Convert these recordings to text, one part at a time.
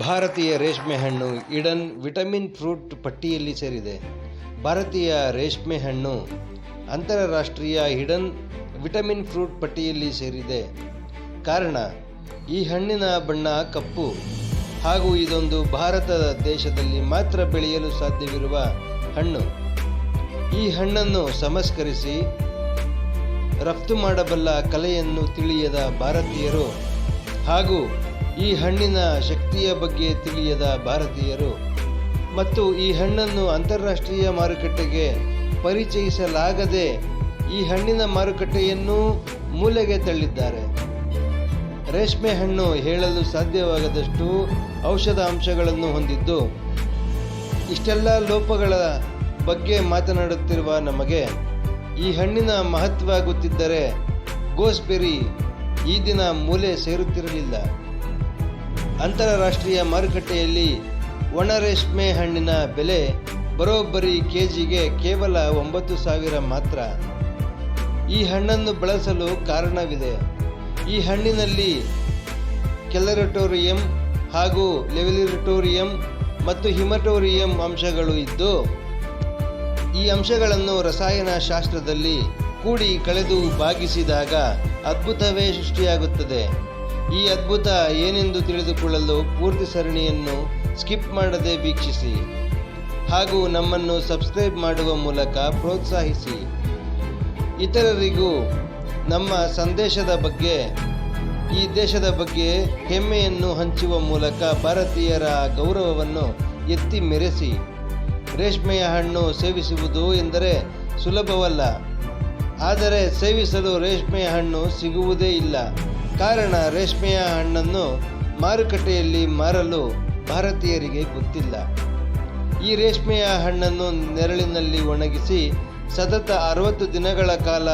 ಭಾರತೀಯ ರೇಷ್ಮೆ ಹಣ್ಣು ಇಡನ್ ವಿಟಮಿನ್ ಫ್ರೂಟ್ ಪಟ್ಟಿಯಲ್ಲಿ ಸೇರಿದೆ. ಭಾರತೀಯ ರೇಷ್ಮೆ ಹಣ್ಣು ಅಂತಾರಾಷ್ಟ್ರೀಯ ಹಿಡನ್ ವಿಟಮಿನ್ ಫ್ರೂಟ್ ಪಟ್ಟಿಯಲ್ಲಿ ಸೇರಿದೆ. ಕಾರಣ, ಈ ಹಣ್ಣಿನ ಬಣ್ಣ ಕಪ್ಪು ಹಾಗೂ ಇದೊಂದು ಭಾರತ ದೇಶದಲ್ಲಿ ಮಾತ್ರ ಬೆಳೆಯಲು ಸಾಧ್ಯವಿರುವ ಹಣ್ಣು. ಈ ಹಣ್ಣನ್ನು ಸಂಸ್ಕರಿಸಿ ರಫ್ತು ಮಾಡಬಲ್ಲ ಕಲೆಯನ್ನು ತಿಳಿಯದ ಭಾರತೀಯರು ಹಾಗೂ ಈ ಹಣ್ಣಿನ ಶಕ್ತಿಯ ಬಗ್ಗೆ ತಿಳಿಯದ ಭಾರತೀಯರು ಮತ್ತು ಈ ಹಣ್ಣನ್ನು ಅಂತಾರಾಷ್ಟ್ರೀಯ ಮಾರುಕಟ್ಟೆಗೆ ಪರಿಚಯಿಸಲಾಗದೆ ಈ ಹಣ್ಣಿನ ಮಾರುಕಟ್ಟೆಯನ್ನು ಮೂಲೆಗೆ ತಳ್ಳಿದ್ದಾರೆ. ರೇಷ್ಮೆ ಹಣ್ಣು ಹೇಳಲು ಸಾಧ್ಯವಾಗದಷ್ಟು ಔಷಧ ಅಂಶಗಳನ್ನು ಹೊಂದಿದ್ದು, ಇಷ್ಟೆಲ್ಲ ಲೋಪಗಳ ಬಗ್ಗೆ ಮಾತನಾಡುತ್ತಿರುವ ನಮಗೆ ಈ ಹಣ್ಣಿನ ಮಹತ್ವ ಗೊತ್ತಿದ್ದರೆ ಗೋಸ್ಬೆರಿ ಈ ದಿನ ಮೂಲೆ ಸೇರುತ್ತಿರಲಿಲ್ಲ. ಅಂತಾರಾಷ್ಟ್ರೀಯ ಮಾರುಕಟ್ಟೆಯಲ್ಲಿ ಒಣ ರೇಷ್ಮೆ ಹಣ್ಣಿನ ಬೆಲೆ ಬರೋಬ್ಬರಿ ಕೆಜಿಗೆ ಕೇವಲ ಒಂಬತ್ತು ಸಾವಿರ ಮಾತ್ರ. ಈ ಹಣ್ಣನ್ನು ಬಳಸಲು ಕಾರಣವಿದೆ. ಈ ಹಣ್ಣಿನಲ್ಲಿ ಕೆಲರಟೋರಿಯಂ ಹಾಗೂ ಲೆವೆಲಿರಟೋರಿಯಂ ಮತ್ತು ಹಿಮಟೋರಿಯಂ ಅಂಶಗಳು ಇದ್ದು, ಈ ಅಂಶಗಳನ್ನು ರಸಾಯನ ಶಾಸ್ತ್ರದಲ್ಲಿ ಕೂಡಿ ಕಳೆದು ಭಾಗಿಸಿದಾಗ ಅದ್ಭುತವೇ ಸೃಷ್ಟಿಯಾಗುತ್ತದೆ. ಈ ಅದ್ಭುತ ಏನೆಂದು ತಿಳಿದುಕೊಳ್ಳಲು ಪೂರ್ತಿ ಸರಣಿಯನ್ನು ಸ್ಕಿಪ್ ಮಾಡದೆ ವೀಕ್ಷಿಸಿ. ಹಾಗೂ ನಮ್ಮನ್ನು ಸಬ್ಸ್ಕ್ರೈಬ್ ಮಾಡುವ ಮೂಲಕ ಪ್ರೋತ್ಸಾಹಿಸಿ. ಇತರರಿಗೂ ನಮ್ಮ ಸಂದೇಶದ ಬಗ್ಗೆ, ಈ ದೇಶದ ಬಗ್ಗೆ ಹೆಮ್ಮೆಯನ್ನು ಹಂಚುವ ಮೂಲಕ ಭಾರತೀಯರ ಗೌರವವನ್ನು ಎತ್ತಿ ಮೆರೆಸಿ. ರೇಷ್ಮೆಯ ಹಣ್ಣು ಸೇವಿಸುವುದು ಎಂದರೆ ಸುಲಭವಲ್ಲ. ಆದರೆ ಸೇವಿಸಲು ರೇಷ್ಮೆಯ ಹಣ್ಣು ಸಿಗುವುದೇ ಇಲ್ಲ. ಕಾರಣ ರೇಷ್ಮೆಯ ಹಣ್ಣನ್ನು ಮಾರುಕಟ್ಟೆಯಲ್ಲಿ ಮಾರಲು ಭಾರತೀಯರಿಗೆ ಗೊತ್ತಿಲ್ಲ. ಈ ರೇಷ್ಮೆಯ ಹಣ್ಣನ್ನು ನೆರಳಿನಲ್ಲಿ ಒಣಗಿಸಿ ಸತತ ಅರವತ್ತು ದಿನಗಳ ಕಾಲ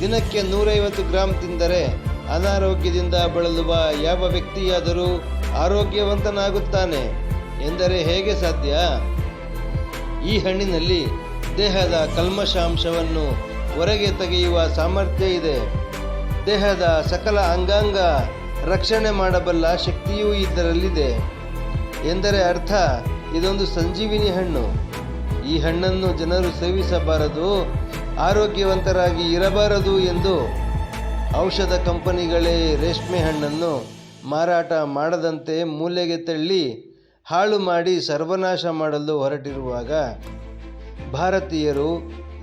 ದಿನಕ್ಕೆ ನೂರೈವತ್ತು ಗ್ರಾಂ ತಿಂದರೆ ಅನಾರೋಗ್ಯದಿಂದ ಬಳಲುವ ಯಾವ ವ್ಯಕ್ತಿಯಾದರೂ ಆರೋಗ್ಯವಂತನಾಗುತ್ತಾನೆ ಎಂದರೆ ಹೇಗೆ ಸಾಧ್ಯ? ಈ ಹಣ್ಣಿನಲ್ಲಿ ದೇಹದ ಕಲ್ಮಶಾಂಶವನ್ನು ಹೊರಗೆ ತೆಗೆಯುವ ಸಾಮರ್ಥ್ಯ ಇದೆ. ದೇಹದ ಸಕಲ ಅಂಗಾಂಗ ರಕ್ಷಣೆ ಮಾಡಬಲ್ಲ ಶಕ್ತಿಯೂ ಇದರಲ್ಲಿದೆ. ಎಂದರೆ ಅರ್ಥ, ಇದೊಂದು ಸಂಜೀವಿನಿ ಹಣ್ಣು. ಈ ಹಣ್ಣನ್ನು ಜನರು ಸೇವಿಸಬಾರದು, ಆರೋಗ್ಯವಂತರಾಗಿ ಇರಬಾರದು ಎಂದು ಔಷಧ ಕಂಪನಿಗಳೇ ರೇಷ್ಮೆ ಹಣ್ಣನ್ನು ಮಾರಾಟ ಮಾಡದಂತೆ ಮೂಲೆಗೆ ತಳ್ಳಿ ಹಾಳು ಮಾಡಿ ಸರ್ವನಾಶ ಮಾಡಲು ಹೊರಟಿರುವಾಗ ಭಾರತೀಯರು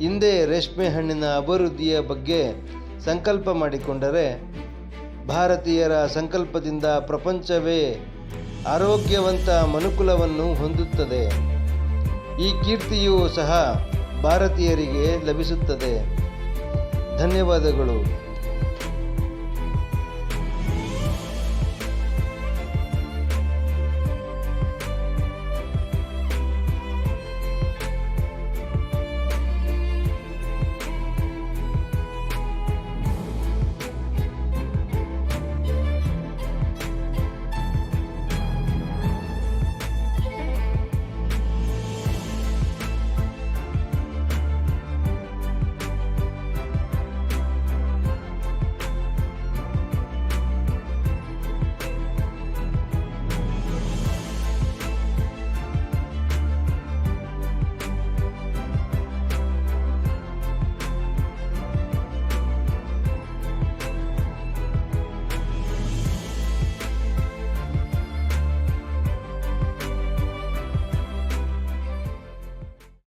ಹಿಂದೆ ರೇಷ್ಮೆ ಹಣ್ಣಿನ ಅಭಿವೃದ್ಧಿಯ ಬಗ್ಗೆ ಸಂಕಲ್ಪ ಮಾಡಿಕೊಂಡರೆ ಭಾರತೀಯರ ಸಂಕಲ್ಪದಿಂದ ಪ್ರಪಂಚವೇ ಆರೋಗ್ಯವಂತ ಮನುಕುಲವನ್ನು ಹೊಂದುತ್ತದೆ. ಈ ಕೀರ್ತಿಯೂ ಸಹ ಭಾರತೀಯರಿಗೆ ಲಭಿಸುತ್ತದೆ. ಧನ್ಯವಾದಗಳು.